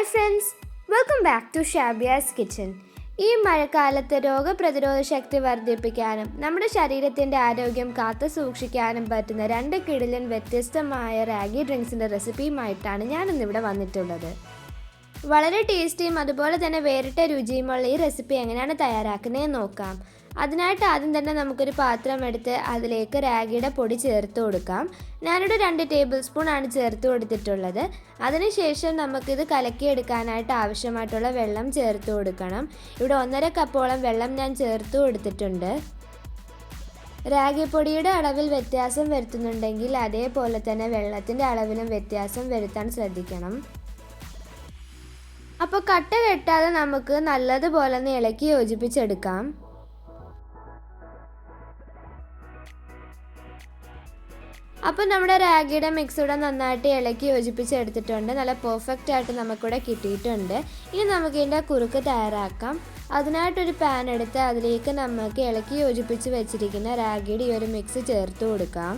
Hi friends welcome back to Shabiyas kitchen ഈ മഴക്കാലത്ത് രോഗപ്രതിരോധ ശക്തി വർദ്ധിപ്പിക്കാനും നമ്മുടെ ശരീരത്തിന്റെ ആരോഗ്യം കാത്തു സൂക്ഷിക്കാനും പറ്റുന്ന രണ്ട് കിടിലൻ വ്യത്യസ്തമായ റാഗി ഡ്രിങ്ക്സിന്റെ റെസിപ്പിയുമായിട്ടാണ് ഞാൻ ഇന്നിവിടെ വന്നിട്ടുള്ളത്. വളരെ ടേസ്റ്റിയും അതുപോലെ തന്നെ വേറിട്ട രുചിയുമുള്ള ഈ റെസിപ്പി എങ്ങനെയാണ് തയ്യാറാക്കുന്നതെന്ന് നോക്കാം. അതിനായിട്ട് ആദ്യം തന്നെ നമുക്കൊരു പാത്രം എടുത്ത് അതിലേക്ക് റാഗിയുടെ പൊടി ചേർത്ത് കൊടുക്കാം. ഞാനിവിടെ രണ്ട് ടേബിൾ സ്പൂൺ ആണ് ചേർത്ത് കൊടുത്തിട്ടുള്ളത്. അതിനുശേഷം നമുക്കിത് കലക്കിയെടുക്കാനായിട്ട് ആവശ്യമായിട്ടുള്ള വെള്ളം ചേർത്ത് കൊടുക്കണം. ഇവിടെ ഒന്നര കപ്പോളം വെള്ളം ഞാൻ ചേർത്ത് കൊടുത്തിട്ടുണ്ട്. റാഗിപ്പൊടിയുടെ അളവിൽ വ്യത്യാസം വരുത്തുന്നുണ്ടെങ്കിൽ അതേപോലെ തന്നെ വെള്ളത്തിന്റെ അളവിലും വ്യത്യാസം വരുത്താൻ ശ്രദ്ധിക്കണം. അപ്പോൾ കട്ട കെട്ടാതെ നമുക്ക് നല്ലതുപോലെ ഒന്ന് ഇളക്കി യോജിപ്പിച്ചെടുക്കാം. അപ്പോൾ നമ്മുടെ റാഗിയുടെ മിക്സ് ഇവിടെ നന്നായിട്ട് ഇളക്കി യോജിപ്പിച്ചെടുത്തിട്ടുണ്ട്. നല്ല പെർഫെക്റ്റ് ആയിട്ട് നമുക്കിവിടെ കിട്ടിയിട്ടുണ്ട്. ഇനി നമുക്ക് ഇതിന്റെ കുറുക്ക് തയ്യാറാക്കാം. അതിനായിട്ടൊരു പാൻ എടുത്ത് അതിലേക്ക് നമുക്ക് ഇളക്കി യോജിപ്പിച്ച് വെച്ചിരിക്കുന്ന റാഗിയുടെ ഈ ഒരു മിക്സ് ചേർത്ത് കൊടുക്കാം.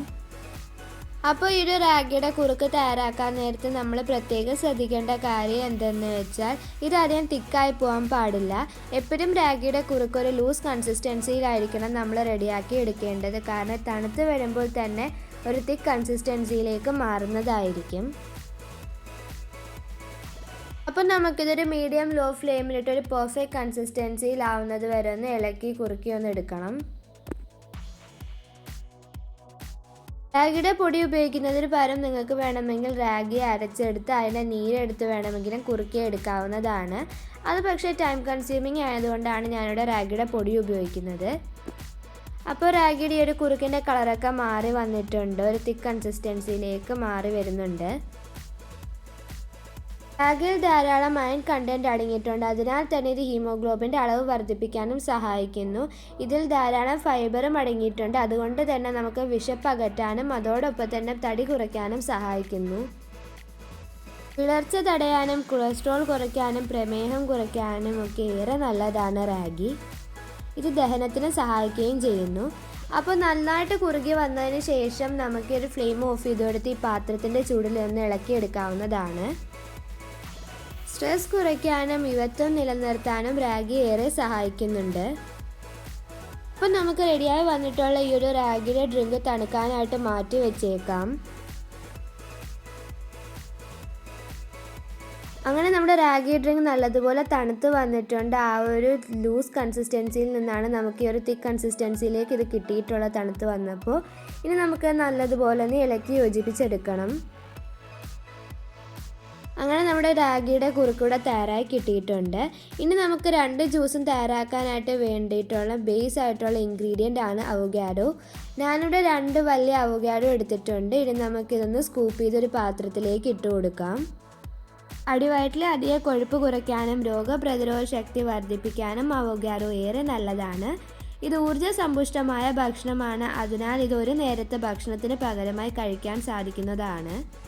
അപ്പോൾ ഈ ഒരു റാഗിയുടെ കുറുക്ക് തയ്യാറാക്കാൻ നേരത്തെ നമ്മൾ പ്രത്യേകം ശ്രദ്ധിക്കേണ്ട കാര്യം എന്തെന്ന് വെച്ചാൽ ഇത് തിക്കായി പോകാൻ പാടില്ല. എപ്പോഴും റാഗിയുടെ കുറുക്ക് ഒരു ലൂസ് കൺസിസ്റ്റൻസിയിലായിരിക്കണം നമ്മൾ റെഡിയാക്കി എടുക്കേണ്ടത്. കാരണം തണുത്ത് വരുമ്പോൾ തന്നെ ഒരു തിക്ക് കൺസിസ്റ്റൻസിയിലേക്ക് മാറുന്നതായിരിക്കും. അപ്പം നമുക്കിതൊരു മീഡിയം ലോ ഫ്ലെയിമിലിട്ട് ഒരു പെർഫെക്റ്റ് കൺസിസ്റ്റൻസിയിലാവുന്നത് വരെ ഒന്ന് ഇളക്കി കുറുക്കി ഒന്ന് എടുക്കണം. റാഗിയുടെ പൊടി ഉപയോഗിക്കുന്നതിന് പകരം നിങ്ങൾക്ക് വേണമെങ്കിൽ റാഗി അരച്ചെടുത്ത് അതിന്റെ നീരെടുത്ത് വേണമെങ്കിലും കുറുക്കി എടുക്കാവുന്നതാണ്. അത് പക്ഷേ ടൈം കൺസ്യൂമിങ് ആയതുകൊണ്ടാണ് ഞാനിവിടെ റാഗിയുടെ പൊടി ഉപയോഗിക്കുന്നത്. അപ്പോൾ റാഗിയുടെ ഒരു കുറുക്കിന്റെ കളറൊക്കെ മാറി വന്നിട്ടുണ്ട്. ഒരു തിക്ക് കൺസിസ്റ്റൻസിയിലേക്ക് മാറി വരുന്നുണ്ട്. റാഗിൽ ധാരാളം അയൺ കണ്ടന്റ് അടങ്ങിയിട്ടുണ്ട്. അതിനാൽ തന്നെ ഇത് ഹീമോഗ്ലോബിന്റെ അളവ് വർദ്ധിപ്പിക്കാനും സഹായിക്കുന്നു. ഇതിൽ ധാരാളം ഫൈബറും അടങ്ങിയിട്ടുണ്ട്. അതുകൊണ്ട് തന്നെ നമുക്ക് വിശപ്പ് അകറ്റാനും അതോടൊപ്പം തന്നെ തടി കുറയ്ക്കാനും സഹായിക്കുന്നു. വിളർച്ച തടയാനും കൊളസ്ട്രോൾ കുറയ്ക്കാനും പ്രമേഹം കുറയ്ക്കാനും ഒക്കെ ഏറെ നല്ലതാണ് റാഗി. ഇത് ദഹനത്തിന് സഹായിക്കുകയും ചെയ്യുന്നു. അപ്പോൾ നന്നായിട്ട് കുറുകി വന്നതിന് ശേഷം നമുക്ക് ഒരു ഫ്ലെയിം ഓഫ് ചെയ്ത് കൊടുത്ത് ഈ പാത്രത്തിന്റെ ചൂടിൽ ഒന്ന് ഇളക്കിയെടുക്കാവുന്നതാണ് സ്ട്രെസ് കുറയ്ക്കാനും യുവത്വം നിലനിർത്താനും റാഗി ഏറെ സഹായിക്കുന്നുണ്ട്. അപ്പം നമുക്ക് റെഡിയായി വന്നിട്ടുള്ള ഈ ഒരു റാഗിയുടെ ഡ്രിങ്ക് തണുക്കാനായിട്ട് മാറ്റി വെച്ചേക്കാം. അങ്ങനെ നമ്മുടെ റാഗി ഡ്രിങ്ക് നല്ലതുപോലെ തണുത്ത് വന്നിട്ടുണ്ട്. ആ ഒരു ലൂസ് കൺസിസ്റ്റൻസിയിൽ നിന്നാണ് നമുക്ക് ഈ ഒരു തിക്ക് കൺസിസ്റ്റൻസിയിലേക്ക് ഇത് കിട്ടിയിട്ടുള്ള തണുത്ത് വന്നപ്പോൾ ഇനി നമുക്ക് നല്ലതുപോലെ ഒന്ന് ഇളക്കി യോജിപ്പിച്ചെടുക്കണം. അങ്ങനെ നമ്മുടെ റാഗിയുടെ കുറുക്കൂടെ തയ്യാറായി കിട്ടിയിട്ടുണ്ട്. ഇനി നമുക്ക് രണ്ട് ജ്യൂസും തയ്യാറാക്കാനായിട്ട് വേണ്ടിയിട്ടുള്ള ബേസ് ആയിട്ടുള്ള ഇൻഗ്രീഡിയന്റ് ആണ് അവഗാഡോ ഞാനിവിടെ രണ്ട് വലിയ അവഗാഡോ എടുത്തിട്ടുണ്ട്. ഇനി നമുക്കിതൊന്ന് സ്കൂപ്പ് ചെയ്തൊരു പാത്രത്തിലേക്ക് ഇട്ട് കൊടുക്കാം. അടിവയറ്റിലെ അധിക കൊഴുപ്പ് കുറയ്ക്കാനും രോഗപ്രതിരോധ ശക്തി വർദ്ധിപ്പിക്കാനും അവഗാരോ ഏറെ നല്ലതാണ്. ഇത് ഊർജ സമ്പുഷ്ടമായ ഭക്ഷണമാണ്. അതിനാൽ ഇത് ഒരു നേരത്തെ ഭക്ഷണത്തിന് പകരമായി കഴിക്കാൻ സാധിക്കുന്നതാണ്.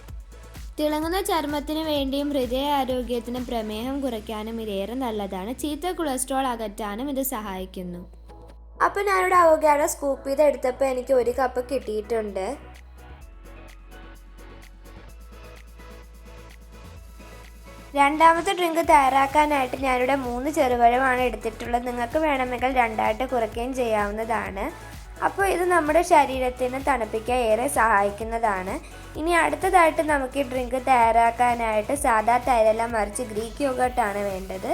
തിളങ്ങുന്ന ചർമ്മത്തിന് വേണ്ടിയും ഹൃദയ ആരോഗ്യത്തിനും പ്രമേഹം കുറയ്ക്കാനും ഇതേറെ നല്ലതാണ്. ചീത്ത കൊളസ്ട്രോൾ അകറ്റാനും ഇത് സഹായിക്കുന്നു. അപ്പോൾ ഞാനിവിടെ അവഗാഡോ സ്കൂപ്പ് ചെയ്ത് എടുത്തപ്പോൾ എനിക്ക് ഒരു കപ്പ് കിട്ടിയിട്ടുണ്ട്. രണ്ടാമത്തെ ഡ്രിങ്ക് തയ്യാറാക്കാനായിട്ട് ഞാനിവിടെ മൂന്ന് ചെറുപഴമാണ് എടുത്തിട്ടുള്ളത്. നിങ്ങൾക്ക് വേണമെങ്കിൽ രണ്ടായിട്ട് കുറയ്ക്കുകയും ചെയ്യാവുന്നതാണ്. അപ്പോൾ ഇത് നമ്മുടെ ശരീരത്തിന് തണുപ്പിക്കാൻ ഏറെ സഹായിക്കുന്നതാണ്. ഇനി അടുത്തതായിട്ട് നമുക്ക് ഈ ഡ്രിങ്ക് തയ്യാറാക്കാനായിട്ട് സാധാ തൈരെല്ലാം മറിച്ച് ഗ്രീക്ക് യോഗട്ടാണ് വേണ്ടത്.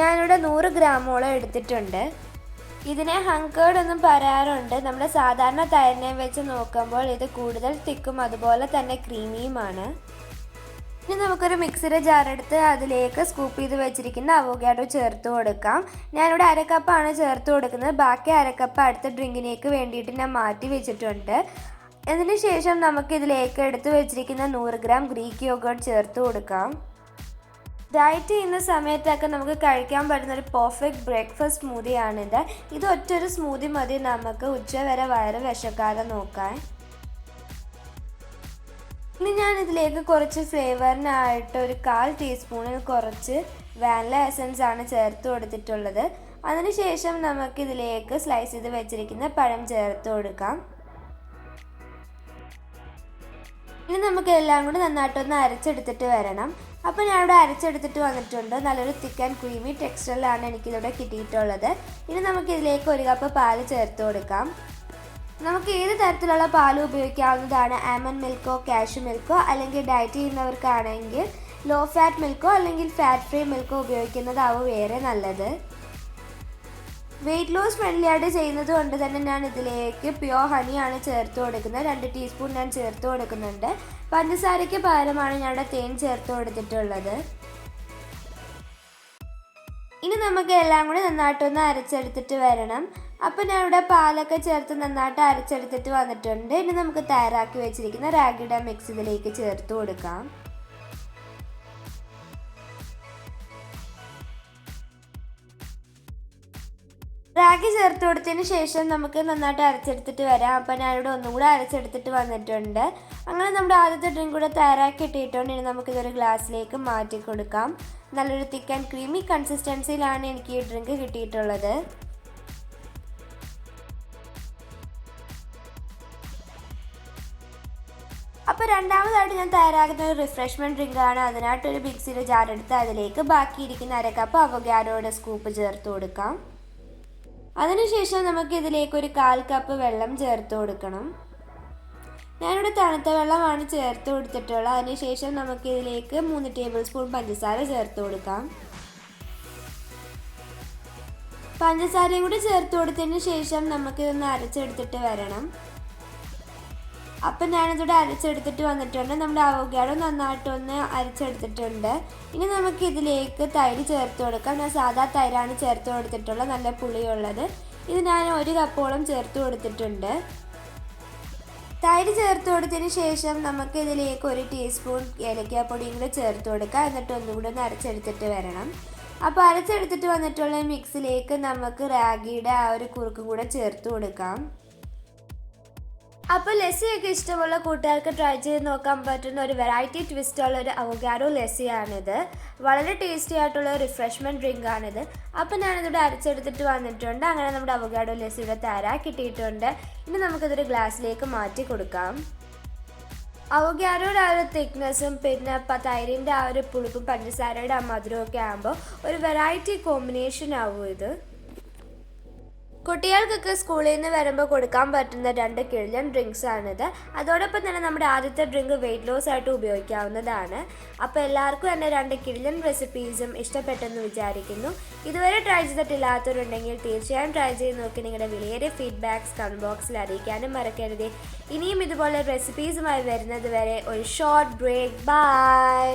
ഞാനിവിടെ നൂറ് ഗ്രാമോളം എടുത്തിട്ടുണ്ട്. ഇതിനെ ഹങ്കേർഡ് എന്നും പറയാറുണ്ട്. നമ്മുടെ സാധാരണ തൈരിനെ വെച്ച് നോക്കുമ്പോൾ ഇത് കൂടുതൽ തിക്കും അതുപോലെ തന്നെ ക്രീമിയുമാണ്. ഇനി നമുക്കൊരു മിക്സിയുടെ ജാറെടുത്ത് അതിലേക്ക് സ്കൂപ്പ് ചെയ്ത് വെച്ചിരിക്കുന്ന അവോഗാഡോ ചേർത്ത് കൊടുക്കാം. ഞാനിവിടെ അരക്കപ്പാണ് ചേർത്ത് കൊടുക്കുന്നത്. ബാക്കി അരക്കപ്പ് അടുത്ത ഡ്രിങ്കിനേക്ക് വേണ്ടിയിട്ട് ഞാൻ മാറ്റി വെച്ചിട്ടുണ്ട്. അതിന് ശേഷം നമുക്ക് ഇതിലേക്ക് എടുത്ത് വെച്ചിരിക്കുന്ന നൂറ് ഗ്രാം ഗ്രീക്ക് യോഗേർട്ട് ചേർത്ത് കൊടുക്കാം. ഡയറ്റ് ചെയ്യുന്ന സമയത്തൊക്കെ നമുക്ക് കഴിക്കാൻ പറ്റുന്ന ഒരു പെർഫെക്റ്റ് ബ്രേക്ക്ഫാസ്റ്റ് സ്മൂതിയാണിത് ഇത് ഒറ്റൊരു സ്മൂതി മതി. നമുക്ക് ഉച്ചവരെ വയറ് വിശക്കാതെ നോക്കാൻ. ഇനി ഞാൻ ഇതിലേക്ക് കുറച്ച് ഫ്ലേവറിനായിട്ട് ഒരു കാൽ ടീസ്പൂണിൽ കുറച്ച് വാനില എസൻസ് ആണ് ചേർത്ത് കൊടുത്തിട്ടുള്ളത്. അതിനുശേഷം നമുക്കിതിലേക്ക് സ്ലൈസ് ചെയ്ത് വെച്ചിരിക്കുന്ന പഴം ചേർത്ത് കൊടുക്കാം. ഇനി നമുക്ക് എല്ലാം കൂടി നന്നായിട്ടൊന്ന് അരച്ചെടുത്തിട്ട് വരണം. അപ്പോൾ ഞാൻ അരച്ചെടുത്തിട്ട് വന്നിട്ടുണ്ട്. നല്ലൊരു തിക്ക് ആൻഡ് ക്രീമി ടെക്സ്റ്ററിലാണ് എനിക്കിതിവിടെ കിട്ടിയിട്ടുള്ളത്. ഇനി നമുക്കിതിലേക്ക് ഒരു കപ്പ് പാൽ ചേർത്ത് കൊടുക്കാം. നമുക്ക് ഏത് തരത്തിലുള്ള പാൽ ഉപയോഗിക്കാവുന്നതാണ്? ആമൻ മിൽക്കോ കാഷ്യൂ മിൽക്കോ അല്ലെങ്കിൽ ഡയറ്റ് ചെയ്യുന്നവർക്കാണെങ്കിൽ ലോ ഫാറ്റ് മിൽക്കോ അല്ലെങ്കിൽ ഫാറ്റ് ഫ്രീ മിൽക്കോ ഉപയോഗിക്കുന്നതാവും വേറെ നല്ലത്. വെയിറ്റ് ലോസ് ഫ്രണ്ട്ലി ആയിട്ട് ചെയ്യുന്നത് കൊണ്ട് തന്നെ ഞാൻ ഇതിലേക്ക് പ്യുവർ ഹണിയാണ് ചേർത്ത് കൊടുക്കുന്നത്. രണ്ട് ടീസ്പൂൺ ഞാൻ ചേർത്ത് കൊടുക്കുന്നുണ്ട്. പഞ്ചസാരയ്ക്ക് പകരമാണ് ഞാൻ തേൻ ചേർത്ത് കൊടുത്തിട്ടുള്ളത്. ഇനി നമുക്ക് എല്ലാം കൂടി നന്നായിട്ടൊന്ന് അരച്ചെടുത്തിട്ട് വരണം. അപ്പോൾ ഞാൻ ഇവിടെ പാലൊക്കെ ചേർത്ത് നന്നായിട്ട് അരച്ചെടുത്തിട്ട് വന്നിട്ടുണ്ട്. ഇനി നമുക്ക് തയ്യാറാക്കി വെച്ചിരിക്കുന്ന റാഗിയുടെ മിക്സ് ഇതിലേക്ക് ചേർത്ത് കൊടുക്കാം. റാഗി ചേർത്ത് കൊടുത്തതിന് ശേഷം നമുക്ക് നന്നായിട്ട് അരച്ചെടുത്തിട്ട് വരാം. അപ്പം ഞാനിവിടെ ഒന്നും കൂടെ അരച്ചെടുത്തിട്ട് വന്നിട്ടുണ്ട്. അങ്ങനെ നമ്മുടെ ആദ്യത്തെ ഡ്രിങ്ക് കൂടെ തയ്യാറാക്കി ഇട്ടിട്ടുണ്ട് ഇനി നമുക്കിതൊരു ഗ്ലാസ്സിലേക്ക് മാറ്റി കൊടുക്കാം. നല്ലൊരു തിക്ക് ആൻഡ് ക്രീമി കൺസിസ്റ്റൻസിയിലാണ് എനിക്ക് ഈ ഡ്രിങ്ക് കിട്ടിയിട്ടുള്ളത്. രണ്ടാമതായിട്ട് ഞാൻ തയ്യാറാക്കുന്ന ഒരു റിഫ്രഷ്മെന്റ് ഡ്രിങ്കാണ് അതിനായിട്ടൊരു മിക്സിയുടെ ജാർ എടുത്ത് അതിലേക്ക് ബാക്കിയിരിക്കുന്ന അര കപ്പ് അവഗാരോയുടെ സ്കൂപ്പ് ചേർത്ത് കൊടുക്കാം. അതിനുശേഷം നമുക്ക് ഇതിലേക്ക് ഒരു കാൽ കപ്പ് വെള്ളം ചേർത്ത് കൊടുക്കണം. ഞാനിവിടെ തണുത്ത വെള്ളമാണ് ചേർത്ത് കൊടുത്തിട്ടുള്ളത്. അതിനുശേഷം നമുക്ക് ഇതിലേക്ക് മൂന്ന് ടേബിൾ സ്പൂൺ പഞ്ചസാര ചേർത്ത് കൊടുക്കാം. പഞ്ചസാരയും കൂടി ചേർത്ത് കൊടുത്തതിന് ശേഷം നമുക്കിതൊന്ന് അരച്ചെടുത്തിട്ട് വരണം. അപ്പം ഞാനിതിവിടെ അരച്ചെടുത്തിട്ട് വന്നിട്ടുണ്ട്. നമ്മുടെ അവഗാഡോ നന്നായിട്ടൊന്ന് അരച്ചെടുത്തിട്ടുണ്ട്. ഇനി നമുക്ക് ഇതിലേക്ക് തൈര് ചേർത്ത് കൊടുക്കാം. ഞാൻ സാധാ തൈരാണ് ചേർത്ത് കൊടുത്തിട്ടുള്ളത്. നല്ല പുളിയുള്ളത്. ഇത് ഞാൻ ഒരു കപ്പോളം ചേർത്ത് കൊടുത്തിട്ടുണ്ട്. തൈര് ചേർത്ത് കൊടുത്തതിന് ശേഷം നമുക്ക് ഇതിലേക്ക് ഒരു ടീസ്പൂൺ ഏലക്കാപ്പൊടിയും കൂടെ ചേർത്ത് കൊടുക്കാം. എന്നിട്ട് ഒന്നും കൂടെ ഒന്ന് അരച്ചെടുത്തിട്ട് വരണം. അപ്പോൾ അരച്ചെടുത്തിട്ട് വന്നിട്ടുള്ള മിക്സിലേക്ക് നമുക്ക് റാഗിയുടെ ആ ഒരു കുറുക്കും കൂടെ ചേർത്ത് കൊടുക്കാം. അപ്പോൾ ലസ്സിയൊക്കെ ഇഷ്ടമുള്ള കൂട്ടുകാർക്ക് ട്രൈ ചെയ്ത് നോക്കാൻ പറ്റുന്ന ഒരു വെറൈറ്റി ട്വിസ്റ്റുള്ള ഒരു അവഗാഡോ ലസ്സിയാണിത്. വളരെ ടേസ്റ്റി ആയിട്ടുള്ള റിഫ്രഷ്മെന്റ് ഡ്രിങ്ക് ആണിത്. അപ്പോൾ ഞാനിതിവിടെ അരച്ചെടുത്തിട്ട് വന്നിട്ടുണ്ട്. അങ്ങനെ നമ്മുടെ അവഗാഡോ ലസ്സി ഇവിടെ തയ്യാറാക്കിയിട്ടിട്ടുണ്ട് ഇനി നമുക്കിതൊരു ഗ്ലാസ്സിലേക്ക് മാറ്റി കൊടുക്കാം. അവഗാരോയുടെ ആ ഒരു തിക്നെസ്സും പിന്നെ തൈരിന്റെ ആ ഒരു പുളിപ്പും പഞ്ചസാരയുടെ ആ മധുരമൊക്കെ ആകുമ്പോൾ ഒരു വെറൈറ്റി കോമ്പിനേഷൻ ആവും ഇത്. കുട്ടികൾക്കൊക്കെ സ്കൂളിൽ നിന്ന് വരുമ്പോൾ കൊടുക്കാൻ പറ്റുന്ന രണ്ട് കിഴിലൻ ഡ്രിങ്ക്സ് ആണിത്. അതോടൊപ്പം തന്നെ നമ്മുടെ ആദ്യത്തെ ഡ്രിങ്ക് വെയിറ്റ് ലോസ് ആയിട്ട് ഉപയോഗിക്കാവുന്നതാണ്. അപ്പോൾ എല്ലാവർക്കും എന്റെ രണ്ട് കിഴിലൻ റെസിപ്പീസും ഇഷ്ടപ്പെട്ടെന്ന് വിചാരിക്കുന്നു. ഇതുവരെ ട്രൈ ചെയ്തിട്ടില്ലാത്തവരുണ്ടെങ്കിൽ തീർച്ചയായും ട്രൈ ചെയ്ത് നോക്കി നിങ്ങളുടെ വിലയേറിയ ഫീഡ്ബാക്ക്സ് കമന്റ് ബോക്സിൽ അറിയിക്കാനും മറക്കരുത്. ഇനിയും ഇതുപോലെ റെസിപ്പീസുമായി വരുന്നത് വരെ ഒരു ഷോർട്ട് ബ്രേക്ക് ബൈ